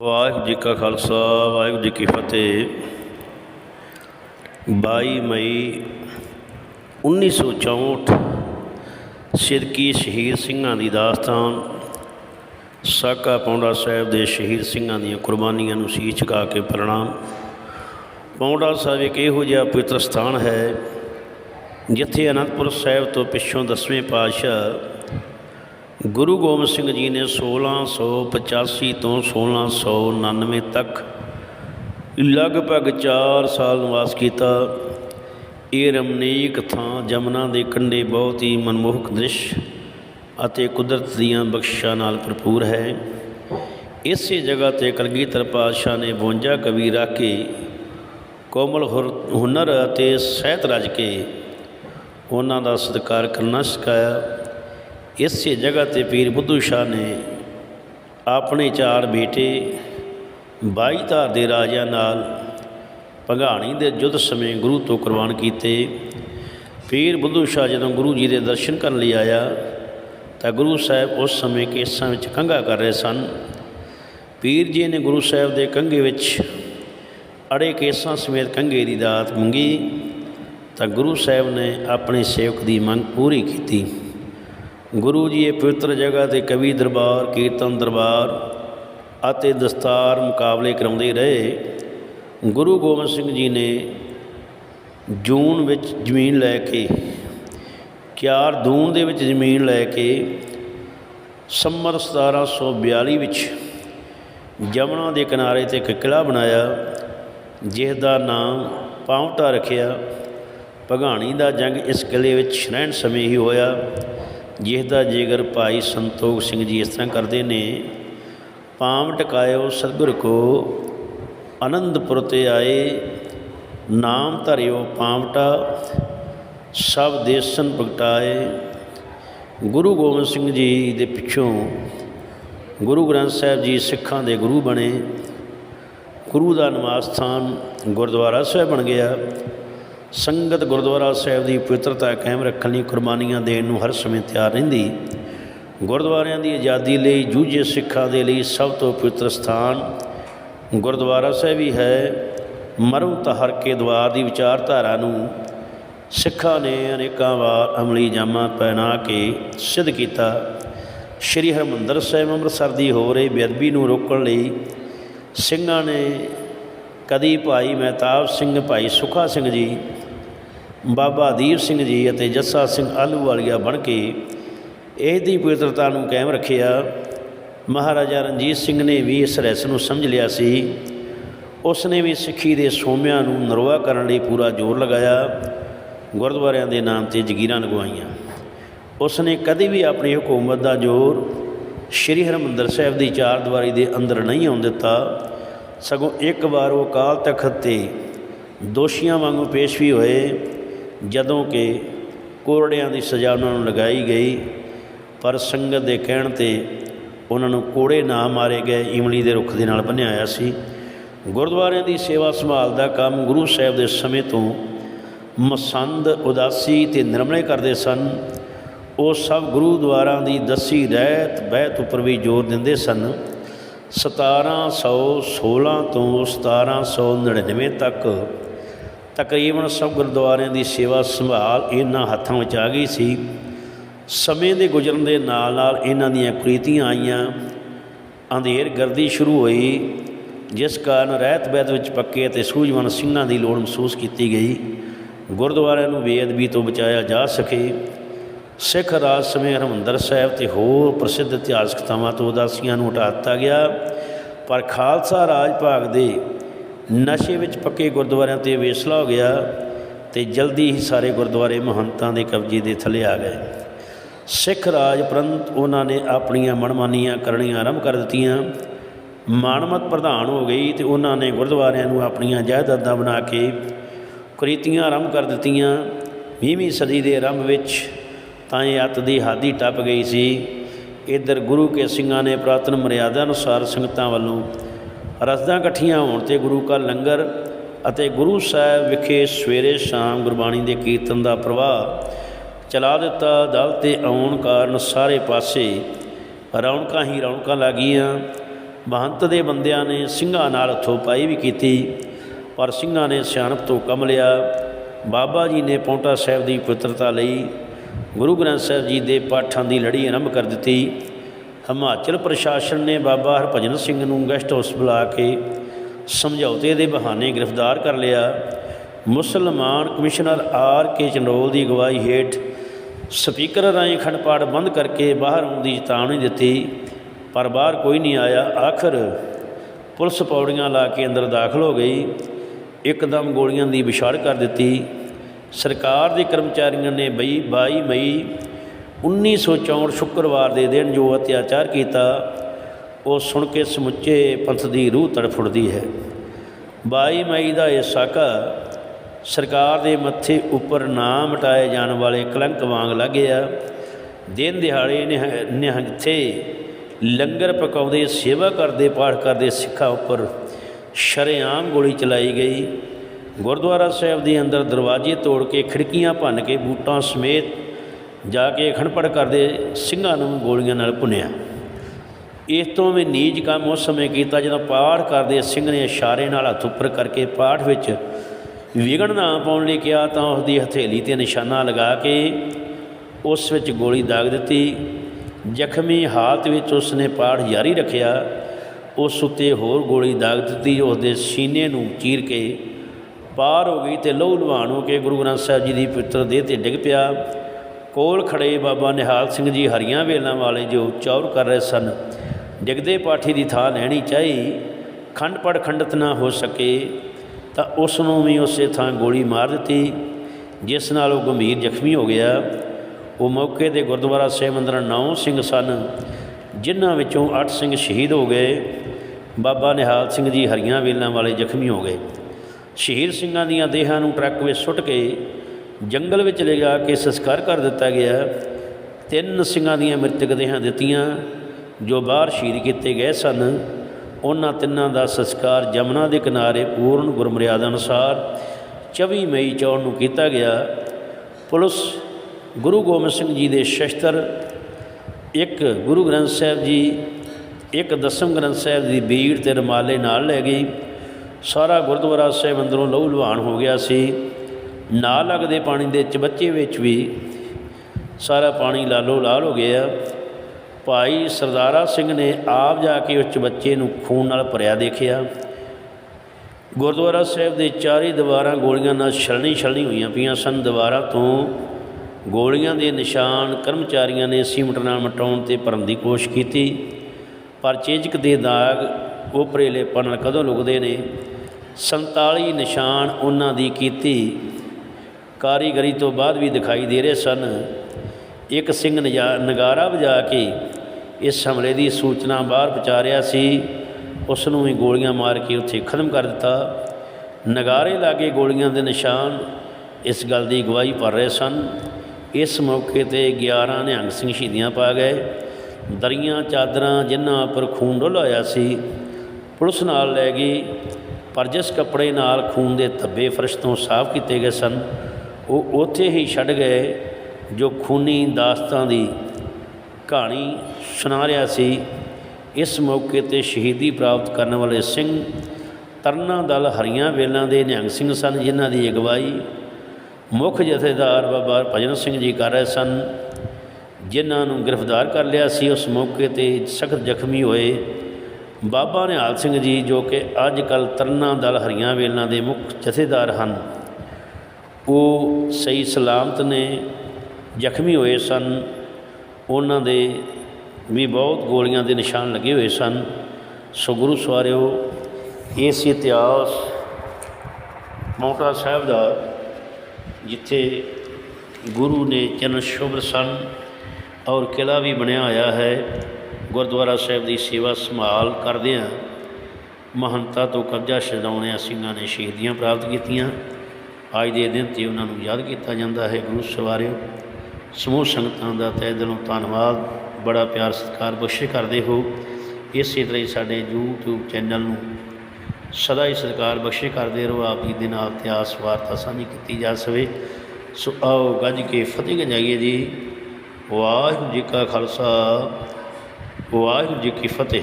ਵਾਹਿਗੁਰੂ ਜੀ ਕਾ ਖਾਲਸਾ, ਵਾਹਿਗੁਰੂ ਜੀ ਕੀ ਫਤਿਹ। 22 ਮਈ 1964 ਸਿਰਕੀ ਸ਼ਹੀਦ ਸਿੰਘਾਂ ਦੀ ਦਾਸਤਾਨ, ਸਾਕਾ ਪੌਂਡਾ ਸਾਹਿਬ ਦੇ ਸ਼ਹੀਦ ਸਿੰਘਾਂ ਦੀਆਂ ਕੁਰਬਾਨੀਆਂ ਨੂੰ ਸੀਸ ਝੁਕਾ ਕੇ ਪ੍ਰਣਾਮ। ਪੌਂਡਾ ਸਾਹਿਬ ਇੱਕ ਇਹੋ ਜਿਹਾ ਪਵਿੱਤਰ ਸਥਾਨ ਹੈ, ਜਿੱਥੇ ਅਨੰਦਪੁਰ ਸਾਹਿਬ ਤੋਂ ਪਿੱਛੋਂ ਦਸਵੇਂ ਪਾਤਸ਼ਾਹ ਗੁਰੂ ਗੋਬਿੰਦ ਸਿੰਘ ਜੀ ਨੇ 1685 ਤੋਂ 1699 ਤੱਕ ਲਗਭਗ 4 ਸਾਲ ਨਿਵਾਸ ਕੀਤਾ। ਇਹ ਰਮਣੀਕ ਥਾਂ ਜਮਨਾ ਦੇ ਕੰਢੇ ਬਹੁਤ ਹੀ ਮਨਮੋਹਕ ਦ੍ਰਿਸ਼ ਅਤੇ ਕੁਦਰਤ ਦੀਆਂ ਬਖਸ਼ਿਸ਼ਾਂ ਨਾਲ ਭਰਪੂਰ ਹੈ। ਇਸੇ ਜਗ੍ਹਾ ਤੇ ਕਲਗੀਧਰ ਪਾਤਸ਼ਾਹ ਨੇ 52 ਕਵੀ ਰੱਖ ਕੇ ਕੋਮਲ ਹੁਰ- ਹੁਨਰ ਅਤੇ ਸਹਿਤ ਰਚ ਕੇ ਉਹਨਾਂ ਦਾ ਸਤਿਕਾਰ ਕਰਨਾ ਸਿਖਾਇਆ। ਇਸੇ ਜਗ੍ਹਾ ਤੇ ਪੀਰ ਬੁੱਧੂ ਸ਼ਾਹ ਨੇ ਆਪਣੇ ਚਾਰ ਬੇਟੇ ਬਾਈ ਧਾਰ ਦੇ ਰਾਜਿਆਂ ਨਾਲ ਭਗਾਣੀ ਦੇ ਯੁੱਧ ਸਮੇਂ ਗੁਰੂ ਤੋਂ ਕੁਰਬਾਨ ਕੀਤੇ। ਪੀਰ ਬੁੱਧੂ ਸ਼ਾਹ ਜਦੋਂ ਗੁਰੂ ਜੀ ਦੇ ਦਰਸ਼ਨ ਕਰਨ ਲਈ ਆਇਆ ਤਾਂ ਗੁਰੂ ਸਾਹਿਬ ਉਸ ਸਮੇਂ ਕੇਸਾਂ ਵਿੱਚ ਕੰਘਾ ਕਰ ਰਹੇ ਸਨ। ਪੀਰ ਜੀ ਨੇ ਗੁਰੂ ਸਾਹਿਬ ਦੇ ਕੰਘੇ ਵਿੱਚ ਅੜੇ ਕੇਸਾਂ ਸਮੇਤ ਕੰਘੇ ਦੀ ਦਾਤ ਮੰਗੀ ਤਾਂ ਗੁਰੂ ਸਾਹਿਬ ਨੇ ਆਪਣੇ ਸੇਵਕ ਦੀ ਮੰਗ ਪੂਰੀ ਕੀਤੀ। ਗੁਰੂ ਜੀ ਇਹ ਪਵਿੱਤਰ ਜਗ੍ਹਾ ਤੇ ਕਵੀ ਦਰਬਾਰ, ਕੀਰਤਨ ਦਰਬਾਰ ਅਤੇ ਦਸਤਾਰ ਮੁਕਾਬਲੇ ਕਰਾਉਂਦੇ ਰਹੇ। ਗੁਰੂ ਗੋਬਿੰਦ ਸਿੰਘ ਜੀ ਨੇ ਜੂਨ ਵਿੱਚ ਜ਼ਮੀਨ ਲੈ ਕੇ, ਕਿਆਰ ਦੂਨ ਦੇ ਵਿੱਚ ਜ਼ਮੀਨ ਲੈ ਕੇ, ਸੰਮਤ 1742 ਵਿੱਚ ਜਮਨਾ ਦੇ ਕਿਨਾਰੇ ਤੇ ਇੱਕ ਕਿਲ੍ਹਾ ਬਣਾਇਆ, ਜਿਸ ਦਾ ਨਾਮ ਪਾਉਂਟਾ ਰੱਖਿਆ। ਭਗਾਣੀ ਦਾ ਜੰਗ ਇਸ ਕਿਲ੍ਹੇ ਵਿੱਚ ਰਹਿਣ ਸਮੇਂ ਹੀ ਹੋਇਆ। ਜਿਸ ਦਾ ਜਿਗਰ ਭਾਈ ਸੰਤੋਖ ਸਿੰਘ ਜੀ ਇਸ ਤਰ੍ਹਾਂ ਕਰਦੇ ਨੇ ਪਾਮ ਟਕਾਇਓ ਸਤਿਗੁਰ ਕੋ ਆਨੰਦਪੁਰ ਤੇ ਆਏ, ਨਾਮ ਧਰਿਓ ਪਾਮਟਾ ਸਭ ਦੇਸਨ ਪ੍ਰਗਟਾਏ ਗੁਰੂ ਗੋਬਿੰਦ ਸਿੰਘ ਜੀ ਦੇ ਪਿੱਛੋਂ ਗੁਰੂ ਗ੍ਰੰਥ ਸਾਹਿਬ ਜੀ ਸਿੱਖਾਂ ਦੇ ਗੁਰੂ ਬਣੇ। ਗੁਰੂ ਦਾ ਨਿਵਾਸ ਸਥਾਨ ਗੁਰਦੁਆਰਾ ਸਾਹਿਬ ਬਣ ਗਿਆ। ਸੰਗਤ ਗੁਰਦੁਆਰਾ ਸਾਹਿਬ ਦੀ ਪਵਿੱਤਰਤਾ ਕਾਇਮ ਰੱਖਣ ਲਈ ਕੁਰਬਾਨੀਆਂ ਦੇਣ ਨੂੰ ਹਰ ਸਮੇਂ ਤਿਆਰ ਰਹਿੰਦੀ। ਗੁਰਦੁਆਰਿਆਂ ਦੀ ਆਜ਼ਾਦੀ ਲਈ ਜੂਝੇ ਸਿੱਖਾਂ ਦੇ ਲਈ ਸਭ ਤੋਂ ਪਵਿੱਤਰ ਸਥਾਨ ਗੁਰਦੁਆਰਾ ਸਾਹਿਬ ਹੀ ਹੈ। ਮਰੂ ਤਹਰ ਕੇ ਦਵਾਰ ਦੀ ਵਿਚਾਰਧਾਰਾ ਨੂੰ ਸਿੱਖਾਂ ਨੇ ਅਨੇਕਾਂ ਵਾਰ ਅਮਲੀ ਜਾਮਾ ਪਹਿਨਾ ਕੇ ਸਿੱਧ ਕੀਤਾ। ਸ਼੍ਰੀ ਹਰਿਮੰਦਰ ਸਾਹਿਬ ਅੰਮ੍ਰਿਤਸਰ ਦੀ ਹੋ ਰਹੀ ਬੇਅਦਬੀ ਨੂੰ ਰੋਕਣ ਲਈ ਸਿੰਘਾਂ ਨੇ ਕਦੀ ਭਾਈ ਮਹਿਤਾਬ ਸਿੰਘ, ਭਾਈ ਸੁਖਾ ਸਿੰਘ ਜੀ ਬਾਬਾ ਦੀਪ ਸਿੰਘ ਜੀ ਅਤੇ ਜੱਸਾ ਸਿੰਘ ਆਲੂਵਾਲੀਆ ਬਣ ਕੇ ਇਹ ਦੀ ਪਵਿੱਤਰਤਾ ਨੂੰ ਕਾਇਮ ਰੱਖਿਆ। ਮਹਾਰਾਜਾ ਰਣਜੀਤ ਸਿੰਘ ਨੇ ਵੀ ਇਸ ਰਹਿਸ ਨੂੰ ਸਮਝ ਲਿਆ ਸੀ। ਉਸ ਨੇ ਵੀ ਸਿੱਖੀ ਦੇ ਸੋਮਿਆਂ ਨੂੰ ਨਰਵਾ ਕਰਨ ਲਈ ਪੂਰਾ ਜ਼ੋਰ ਲਗਾਇਆ। ਗੁਰਦੁਆਰਿਆਂ ਦੇ ਨਾਮ ਤੇ ਜਗੀਰਾਂ ਲਗਵਾਈਆਂ। ਉਸ ਨੇ ਕਦੇ ਵੀ ਆਪਣੀ ਹਕੂਮਤ ਦਾ ਜ਼ੋਰ ਸ਼੍ਰੀ ਹਰਿਮੰਦਰ ਸਾਹਿਬ ਦੀ ਚਾਰ ਦੀਵਾਰੀ ਦੇ ਅੰਦਰ ਨਹੀਂ ਆਉਣ ਦਿੱਤਾ। ਸਗੋਂ ਇੱਕ ਵਾਰ ਉਹ ਕਾਲ ਤਖਤ ਤੇ ਦੋਸ਼ੀਆਂ ਵਾਂਗੂ ਪੇਸ਼ ਵੀ ਹੋਏ। ਜਦੋਂ ਕਿ ਕੋਰੜਿਆਂ ਦੀ ਸਜ਼ਾ ਉਹਨਾਂ ਨੂੰ ਲਗਾਈ ਗਈ, ਪਰ ਸੰਗਤ ਦੇ ਕਹਿਣ ਤੇ ਉਹਨਾਂ ਨੂੰ ਕੋੜੇ ਨਾ ਮਾਰੇ ਗਏ, ਇਮਲੀ ਦੇ ਰੁੱਖ ਦੇ ਨਾਲ ਬੰਨ੍ਹਿਆ ਹੋਇਆ ਸੀ। ਗੁਰਦੁਆਰਿਆਂ ਦੀ ਸੇਵਾ ਸੰਭਾਲ ਦਾ ਕੰਮ ਗੁਰੂ ਸਾਹਿਬ ਦੇ ਸਮੇਂ ਤੋਂ ਮਸੰਦ, ਉਦਾਸੀ ਤੇ ਨਿਰਮਲੇ ਕਰਦੇ ਸਨ। ਉਹ ਸਭ ਗੁਰੂਦੁਆਰਾਂ ਦੀ ਦਸੀ ਰਹਿਤ ਬਹਿਤ ਉੱਪਰ ਵੀ ਜ਼ੋਰ ਦਿੰਦੇ ਸਨ। 1716 ਤੋਂ 1799 ਤੱਕ ਤਕਰੀਬਨ ਸਭ ਗੁਰਦੁਆਰਿਆਂ ਦੀ ਸੇਵਾ ਸੰਭਾਲ ਇਹਨਾਂ ਹੱਥਾਂ ਵਿੱਚ ਆ ਗਈ ਸੀ। ਸਮੇਂ ਦੇ ਗੁਜ਼ਰਨ ਦੇ ਨਾਲ ਨਾਲ ਇਹਨਾਂ ਦੀਆਂ ਕੁਰੀਤੀਆਂ ਆਈਆਂ। ਅੰਧੇਰ ਗਰਦੀ ਸ਼ੁਰੂ ਹੋਈ, ਜਿਸ ਕਾਰਨ ਰਹਿਤ ਬੈਤ ਵਿੱਚ ਪੱਕੇ ਅਤੇ ਸੂਝਵਾਨ ਸਿੰਘਾਂ ਦੀ ਲੋੜ ਮਹਿਸੂਸ ਕੀਤੀ ਗਈ। ਗੁਰਦੁਆਰਿਆਂ ਨੂੰ ਬੇਅਦਬੀ ਤੋਂ ਬਚਾਇਆ ਜਾ ਸਕੇ। ਸਿੱਖ ਰਾਜ ਸਮੇਂ ਹਰਿਮੰਦਰ ਸਾਹਿਬ ਤੇ ਹੋਰ ਪ੍ਰਸਿੱਧ ਇਤਿਹਾਸਕ ਥਾਵਾਂ ਤੋਂ ਉਦਾਸੀਆਂ ਨੂੰ ਹਟਾ ਦਿੱਤਾ ਗਿਆ। ਪਰ ਖਾਲਸਾ ਰਾਜ ਭਾਗ ਦੇ ਨਸ਼ੇ ਵਿੱਚ ਪੱਕੇ ਗੁਰਦੁਆਰਿਆਂ ਤੇ ਵੇਸਲਾ ਹੋ ਗਿਆ ਤੇ ਜਲਦੀ ਹੀ ਸਾਰੇ ਗੁਰਦੁਆਰੇ ਮਹੰਤਾਂ ਦੇ ਕਬਜ਼ੇ ਦੇ ਥੱਲੇ ਆ ਗਏ। ਸਿੱਖ ਰਾਜ ਪ੍ਰੰਤ ਉਹਨਾਂ ਨੇ ਆਪਣੀਆਂ ਮਨਮਾਨੀਆਂ ਕਰਨੀਆਂ ਆਰੰਭ ਕਰ ਦਿੱਤੀਆਂ। ਮਾਨਮਤ ਪ੍ਰਧਾਨ ਹੋ ਗਈ ਤੇ ਉਹਨਾਂ ਨੇ ਗੁਰਦੁਆਰਿਆਂ ਨੂੰ ਆਪਣੀਆਂ ਜਾਇਦਾਦਾਂ ਬਣਾ ਕੇ ਕੁਰੀਤੀਆਂ ਆਰੰਭ ਕਰ ਦਿੱਤੀਆਂ। 20ਵੀਂ ਸਦੀ ਦੇ ਆਰੰਭ ਵਿੱਚ ਤਾਂ ਇਹ ਅੱਤ ਦੀ ਹਾਦੀ ਟੱਪ ਗਈ ਸੀ। ਇਧਰ ਗੁਰੂ ਕੇ ਸਿੰਘਾਂ ਨੇ ਪ੍ਰਾਤਨ ਮਰਿਆਦਾ ਅਨੁਸਾਰ ਸੰਗਤਾਂ ਵੱਲੋਂ ਰਸਦਾਂ ਇਕੱਠੀਆਂ ਹੋਣ ਤੇ ਗੁਰੂ ਕਾ ਲੰਗਰ ਅਤੇ ਗੁਰੂ ਸਾਹਿਬ ਵਿਖੇ ਸਵੇਰੇ ਸ਼ਾਮ ਗੁਰਬਾਣੀ ਦੇ ਕੀਰਤਨ ਦਾ ਪ੍ਰਵਾਹ ਚਲਾ ਦਿੱਤਾ। ਦਲ ਤੇ ਆਉਣ ਕਾਰਨ ਸਾਰੇ ਪਾਸੇ ਰੌਣਕਾਂ ਹੀ ਰੌਣਕਾਂ ਲੱਗੀਆਂ। ਮਹੰਤ ਦੇ ਬੰਦਿਆਂ ਨੇ ਸਿੰਘਾਂ ਨਾਲ ਥੋਪਾਈ ਵੀ ਕੀਤੀ, ਪਰ ਸਿੰਘਾਂ ਨੇ ਸਿਆਣਪ ਤੋਂ ਕੰਮ ਲਿਆ। ਬਾਬਾ ਜੀ ਨੇ ਪੌਂਟਾ ਸਾਹਿਬ ਦੀ ਪਵਿੱਤਰਤਾ ਲਈ ਗੁਰੂ ਗ੍ਰੰਥ ਸਾਹਿਬ ਜੀ ਦੇ ਪਾਠਾਂ ਦੀ ਲੜੀ ਆਰੰਭ ਕਰ ਦਿੱਤੀ। ਹਿਮਾਚਲ ਪ੍ਰਸ਼ਾਸਨ ਨੇ ਬਾਬਾ ਹਰਭਜਨ ਸਿੰਘ ਨੂੰ ਗੈਸਟ ਹਾਊਸ ਬੁਲਾ ਕੇ ਸਮਝੌਤੇ ਦੇ ਬਹਾਨੇ ਗ੍ਰਿਫਤਾਰ ਕਰ ਲਿਆ। ਮੁਸਲਮਾਨ ਕਮਿਸ਼ਨਰ ਆਰ ਕੇ ਚੰਡੋਲ ਦੀ ਅਗਵਾਈ ਹੇਠ ਸਪੀਕਰ ਰਾਹੀਂ ਅਖੰਡ ਪਾਠ ਬੰਦ ਕਰਕੇ ਬਾਹਰ ਆਉਣ ਦੀ ਚੇਤਾਵਨੀ ਦਿੱਤੀ, ਪਰ ਬਾਹਰ ਕੋਈ ਨਹੀਂ ਆਇਆ। ਆਖਰ ਪੁਲਿਸ ਪੌੜੀਆਂ ਲਾ ਕੇ ਅੰਦਰ ਦਾਖਲ ਹੋ ਗਈ। ਇੱਕਦਮ ਗੋਲੀਆਂ ਦੀ ਵਿਛਾੜ ਕਰ ਦਿੱਤੀ। ਸਰਕਾਰ ਦੇ ਕਰਮਚਾਰੀਆਂ ਨੇ ਬਈ 22 ਮਈ 1964 ਸ਼ੁੱਕਰਵਾਰ ਦੇ ਦਿਨ ਜੋ ਅਤਿਆਚਾਰ ਕੀਤਾ, ਉਹ ਸੁਣ ਕੇ ਸਮੁੱਚੇ ਪੰਥ ਦੀ ਰੂਹ ਤੜਫੁੱਟਦੀ ਹੈ। 22 ਮਈ ਦਾ ਇਹ ਸਾਕਾ ਸਰਕਾਰ ਦੇ ਮੱਥੇ ਉੱਪਰ ਨਾ ਮਟਾਏ ਜਾਣ ਵਾਲੇ ਕਲੰਕ ਵਾਂਗ ਲੱਗਿਆ ਦਿਨ ਦਿਹਾੜੇ ਨਿਹ- ਨਿਹੰਗਥੇ ਲੰਗਰ ਪਕਾਉਂਦੇ, ਸੇਵਾ ਕਰਦੇ, ਪਾਠ ਕਰਦੇ ਸਿੱਖਾਂ ਉੱਪਰ ਸ਼ਰੇਆਮ ਗੋਲੀ ਚਲਾਈ ਗਈ। ਗੁਰਦੁਆਰਾ ਸਾਹਿਬ ਦੇ ਅੰਦਰ ਦਰਵਾਜ਼ੇ ਤੋੜ ਕੇ ਖਿੜਕੀਆਂ ਭੰਨ ਕੇ ਬੂਟਾਂ ਸਮੇਤ ਜਾ ਕੇ ਖਣਪੜ ਕਰਦੇ ਸਿੰਘਾਂ ਨੂੰ ਗੋਲੀਆਂ ਨਾਲ ਭੁੰਨਿਆ। ਇਸ ਤੋਂ ਵੀ ਨੀਚ ਕੰਮ ਉਸ ਸਮੇਂ ਕੀਤਾ ਜਦੋਂ ਪਾਠ ਕਰਦੇ ਸਿੰਘ ਨੇ ਇਸ਼ਾਰੇ ਨਾਲ ਹੱਥ ਉੱਪਰ ਕਰਕੇ ਪਾਠ ਵਿੱਚ ਵਿਗੜ ਨਾ ਪਾਉਣ ਲਈ ਕਿਹਾ ਤਾਂ ਉਸ ਦੀ ਹਥੇਲੀ ਤੇ ਨਿਸ਼ਾਨਾ ਲਗਾ ਕੇ ਉਸ ਵਿੱਚ ਗੋਲੀ ਦਾਗ ਦਿੱਤੀ। ਜ਼ਖਮੀ ਹਾਲਤ ਵਿੱਚ ਉਸ ਨੇ ਪਾਠ ਜਾਰੀ ਰੱਖਿਆ। ਉਸ ਉੱਤੇ ਹੋਰ ਗੋਲੀ ਦਾਗ ਦਿੱਤੀ। ਜੋ ਉਸ ਦੇ ਸੀਨੇ ਨੂੰ ਚੀਰ ਕੇ ਪਾਰ ਹੋ ਗਈ ਤੇ ਲਹੂ ਲੁਹਾਨ ਹੋ ਕੇ ਗੁਰੂ ਗ੍ਰੰਥ ਸਾਹਿਬ ਜੀ ਦੀ ਪਵਿੱਤਰ ਦੇਹ ਤੇ ਡਿੱਗ ਪਿਆ। ਕੋਲ ਖੜੇ ਬਾਬਾ ਨਿਹਾਲ ਸਿੰਘ ਜੀ ਹਰੀਆਂ ਵੇਲਾਂ ਵਾਲੇ ਜੋ ਚੌਰ ਕਰ ਰਹੇ ਸਨ, ਜਗਦੇ ਪਾਠੀ ਦੀ ਥਾਂ ਲੈਣੀ ਚਾਹੀ, ਖੰਡ ਪੜ ਖੰਡਤ ਨਾ ਹੋ ਸਕੇ, ਤਾਂ ਉਸ ਨੂੰ ਵੀ ਉਸੇ ਥਾਂ ਗੋਲੀ ਮਾਰ ਦਿੱਤੀ, ਜਿਸ ਨਾਲ ਉਹ ਗੰਭੀਰ ਜ਼ਖਮੀ ਹੋ ਗਿਆ। ਉਹ ਮੌਕੇ ਦੇ ਗੁਰਦੁਆਰਾ ਸਾਹਿਬ ਅੰਦਰ ਨੌ ਸਿੰਘ ਸਨ, ਜਿਨ੍ਹਾਂ ਵਿੱਚੋਂ 8 ਸਿੰਘ ਸ਼ਹੀਦ ਹੋ ਗਏ। ਬਾਬਾ ਨਿਹਾਲ ਸਿੰਘ ਜੀ ਹਰੀਆਂ ਵੇਲਾਂ ਵਾਲੇ ਜ਼ਖਮੀ ਹੋ ਗਏ। ਸ਼ਹੀਦ ਸਿੰਘਾਂ ਦੀਆਂ ਦੇਹਾਂ ਨੂੰ ਟਰੱਕ ਵਿੱਚ ਸੁੱਟ ਕੇ ਜੰਗਲ ਵਿੱਚ ਲਿਜਾ ਕੇ ਸੰਸਕਾਰ ਕਰ ਦਿੱਤਾ ਗਿਆ। ਤਿੰਨ ਸਿੰਘਾਂ ਦੀਆਂ ਮ੍ਰਿਤਕ ਦੇਹਾਂ ਦਿੱਤੀਆਂ, ਜੋ ਬਾਹਰ ਸ਼ਹੀਦ ਕੀਤੇ ਗਏ ਸਨ। ਉਹਨਾਂ ਤਿੰਨਾਂ ਦਾ ਸੰਸਕਾਰ ਜਮਨਾ ਦੇ ਕਿਨਾਰੇ ਪੂਰਨ ਗੁਰਮਰਿਆਦਾ ਅਨੁਸਾਰ 24 ਮਈ ਚੌਣ ਨੂੰ ਕੀਤਾ ਗਿਆ। ਪੁਲਿਸ ਗੁਰੂ ਗੋਬਿੰਦ ਸਿੰਘ ਜੀ ਦੇ ਸ਼ਸਤਰ, ਇੱਕ ਗੁਰੂ ਗ੍ਰੰਥ ਸਾਹਿਬ ਜੀ, ਇੱਕ ਦਸਮ ਗ੍ਰੰਥ ਸਾਹਿਬ ਦੀ ਬੀੜ ਤੇ ਰਮਾਲੇ ਨਾਲ ਲੈ ਗਈ। ਸਾਰਾ ਗੁਰਦੁਆਰਾ ਸਾਹਿਬ ਅੰਦਰੋਂ ਲਹੂ ਲੁਹਾਨ ਹੋ ਗਿਆ ਸੀ। ਨਾ ਲੱਗਦੇ ਪਾਣੀ ਦੇ ਚਬੱਚੇ ਵਿੱਚ ਵੀ ਸਾਰਾ ਪਾਣੀ ਲਾਲੋ ਲਾਲ ਹੋ ਗਿਆ। ਭਾਈ ਸਰਦਾਰਾ ਸਿੰਘ ਨੇ ਆਪ ਜਾ ਕੇ ਉਸ ਚਬੱਚੇ ਨੂੰ ਖੂਨ ਨਾਲ ਭਰਿਆ ਦੇਖਿਆ। ਗੁਰਦੁਆਰਾ ਸਾਹਿਬ ਦੇ ਚਾਰੇ ਦੀਵਾਰਾਂ ਗੋਲੀਆਂ ਨਾਲ ਛਲਣੀ ਛਲਣੀ ਹੋਈਆਂ ਪਈਆਂ ਸਨ। ਦੀਵਾਰਾਂ ਤੋਂ ਗੋਲੀਆਂ ਦੇ ਨਿਸ਼ਾਨ ਕਰਮਚਾਰੀਆਂ ਨੇ ਸੀਮਟ ਨਾਲ ਮਟਾਉਣ ਤੇ ਭਰਨ ਦੀ ਕੋਸ਼ਿਸ਼ ਕੀਤੀ। ਪਰ ਚੇਜਕ ਦੇ ਦਾਗ ਉਪਰੇਲੇ ਨਾਲ ਕਦੋਂ ਲੁਕਦੇ ਨੇ? 47 ਨਿਸ਼ਾਨ ਉਹਨਾਂ ਦੀ ਕੀਤੀ। ਕਾਰੀਗਰੀ ਤੋਂ ਬਾਅਦ ਵੀ ਦਿਖਾਈ ਦੇ ਰਹੇ ਸਨ। ਇੱਕ ਸਿੰਘ ਨਜਾ- ਨਗਾਰਾ ਵਜਾ ਕੇ ਇਸ ਹਮਲੇ ਦੀ ਸੂਚਨਾ ਬਾਹਰ ਪਹੁੰਚਾ ਰਿਹਾ ਸੀ। ਉਸ ਨੂੰ ਵੀ ਗੋਲੀਆਂ ਮਾਰ ਕੇ ਉੱਥੇ ਖਤਮ ਕਰ ਦਿੱਤਾ। ਨਗਾਰੇ ਲਾਗੇ ਗੋਲੀਆਂ ਦੇ ਨਿਸ਼ਾਨ ਇਸ ਗੱਲ ਦੀ ਗਵਾਹੀ ਭਰ ਰਹੇ ਸਨ। ਇਸ ਮੌਕੇ ਤੇ 11 ਨਿਹੰਗ ਸਿੰਘ ਸ਼ਹੀਦੀਆਂ ਪਾ ਗਏ। ਦਰੀਆਂ ਚਾਦਰਾਂ ਜਿਨ੍ਹਾਂ ਉੱਪਰ ਖੂਨ ਡੁੱਲ੍ਹ ਹੋਇਆ ਸੀ, ਪੁਲਿਸ ਨਾਲ ਲੈ ਗਈ। ਪਰ ਜਿਸ ਕੱਪੜੇ ਨਾਲ ਖੂਨ ਦੇ ਧੱਬੇ ਫਰਸ਼ ਤੋਂ ਸਾਫ਼ ਕੀਤੇ ਗਏ ਸਨ ਉਹ ਉੱਥੇ ਹੀ ਛੱਡ ਗਏ, ਜੋ ਖੂਨੀ ਦਾਸਤਾਂ ਦੀ ਕਹਾਣੀ ਸੁਣਾ ਰਿਹਾ ਸੀ। ਇਸ ਮੌਕੇ ਤੇ ਸ਼ਹੀਦੀ ਪ੍ਰਾਪਤ ਕਰਨ ਵਾਲੇ ਸਿੰਘ ਤਰਨਾ ਦਲ ਹਰੀਆਂ ਵੇਲਾਂ ਦੇ ਨਿਹੰਗ ਸਿੰਘ ਸਨ, ਜਿਨ੍ਹਾਂ ਦੀ ਅਗਵਾਈ ਮੁੱਖ ਜਥੇਦਾਰ ਬਾਬਾ ਭਜਨ ਸਿੰਘ ਜੀ ਕਰ ਰਹੇ ਸਨ, ਜਿਨ੍ਹਾਂ ਨੂੰ ਗ੍ਰਿਫਤਾਰ ਕਰ ਲਿਆ ਸੀ। ਉਸ ਮੌਕੇ ਤੇ ਸਖਤ ਜ਼ਖਮੀ ਹੋਏ ਬਾਬਾ ਨਿਹਾਲ ਸਿੰਘ ਜੀ, ਜੋ ਕਿ ਅੱਜ ਕੱਲ ਤਰਨਾ ਦਲ ਹਰੀਆਂ ਵੇਲਾਂ ਦੇ ਮੁੱਖ ਜਥੇਦਾਰ ਹਨ। ਉਹ ਸਹੀ ਸਲਾਮਤ ਨੇ, ਜ਼ਖਮੀ ਹੋਏ ਸਨ। ਉਹਨਾਂ ਦੇ ਵੀ ਬਹੁਤ ਗੋਲੀਆਂ ਦੇ ਨਿਸ਼ਾਨ ਲੱਗੇ ਹੋਏ ਸਨ। ਸੋ ਗੁਰੂ ਸਵਾਰਿਓ ਇਸ ਇਤਿਹਾਸ ਮੌਂਟਾ ਸਾਹਿਬ ਦਾ, ਜਿੱਥੇ ਗੁਰੂ ਨੇ ਚਰਨ ਸ਼ੁਭ ਸਨ ਔਰ ਕਿਲਾ ਵੀ ਬਣਿਆ ਹੋਇਆ ਹੈ। ਗੁਰਦੁਆਰਾ ਸਾਹਿਬ ਦੀ ਸੇਵਾ ਸੰਭਾਲ ਕਰਦਿਆਂ ਮਹੰਤਾ ਤੋਂ ਕਬਜ਼ਾ ਛਡਾਉਣਿਆਂ ਸਿੰਘਾਂ ਨੇ ਸ਼ਹੀਦੀਆਂ ਪ੍ਰਾਪਤ ਕੀਤੀਆਂ। ਅੱਜ ਦੇ ਦਿਨ ਤੇ ਉਹਨਾਂ ਨੂੰ ਯਾਦ ਕੀਤਾ ਜਾਂਦਾ ਹੈ ਗੁਰੂ ਸਵਾਰਿਓ, ਸਮੂਹ ਸੰਗਤਾਂ ਦਾ ਤਹਿ ਦਿਲੋਂ ਧੰਨਵਾਦ, ਬੜਾ ਪਿਆਰ ਸਤਿਕਾਰ ਬਖਸ਼ੇ ਕਰਦੇ ਹੋ। ਇਸੇ ਤਰ੍ਹਾਂ ਹੀ ਸਾਡੇ YouTube ਚੈਨਲ ਨੂੰ ਸਦਾ ਹੀ ਸਤਿਕਾਰ ਬਖਸ਼ੇ ਕਰਦੇ ਰਹੋ। ਆਪ ਜੀ ਦੇ ਨਾਲ ਇਤਿਹਾਸ ਵਾਰਤਾ ਸਾਂਝੀ ਕੀਤੀ ਜਾ ਸਵੇ ਸੋ ਆਓ ਗੱਜ ਕੇ ਫਤਿਹ ਗਜਾਈਏ ਜੀ। ਵਾਹਿਗੁਰੂ ਜੀ ਕਾ ਖਾਲਸਾ, ਵਾਹਿਗੁਰੂ ਜੀ ਕੀ ਫਤਿਹ।